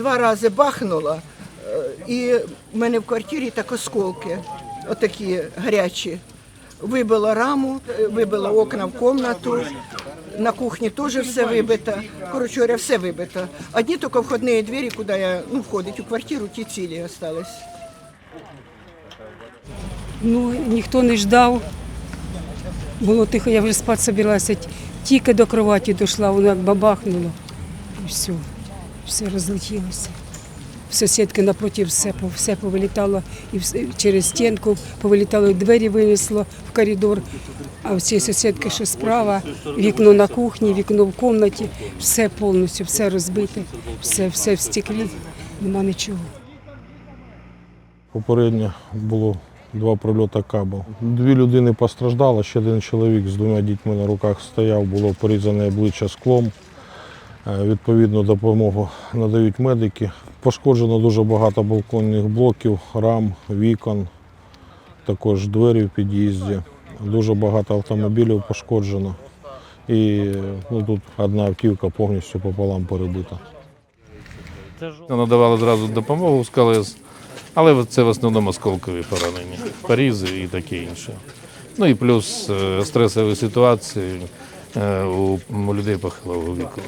два рази бахнуло, е, і в мене в квартирі так осколки, отакі гарячі. Вибило раму, вибило окна в кімнату, на кухні теж все вибито. Коротше говоря, все вибито. Одні тільки входні двері, куди я ну, входить у квартиру, ті цілі залишились. Ну, ніхто не ждав. Було тихо, я вже спати собиралася. Тільки до кроваті дійшла, воно як бабахнуло. І все, все розлетілося. Сусідки напроти все, все повилітало, і через стінку повилітало, і двері винесло в коридор. А в цій сусідки, що справа, вікно на кухні, вікно в кімнаті, все повністю, все розбите, все, все в стеклі, нема нічого. Попередньо було два прильоти кабел. Дві людини постраждали, ще один чоловік з двома дітьми на руках стояв, було порізане обличчя склом. Е, Відповідну допомогу надають медики. Пошкоджено дуже багато балконних блоків, рам, вікон, також двері в під'їзді. Дуже багато автомобілів пошкоджено. І ну, тут одна автівка повністю пополам перебита. Надавали одразу допомогу з КЛС, але це в основному осколкові поранення, порізи і таке інше. Ну і плюс е, стресові ситуації е, у людей похилого віку.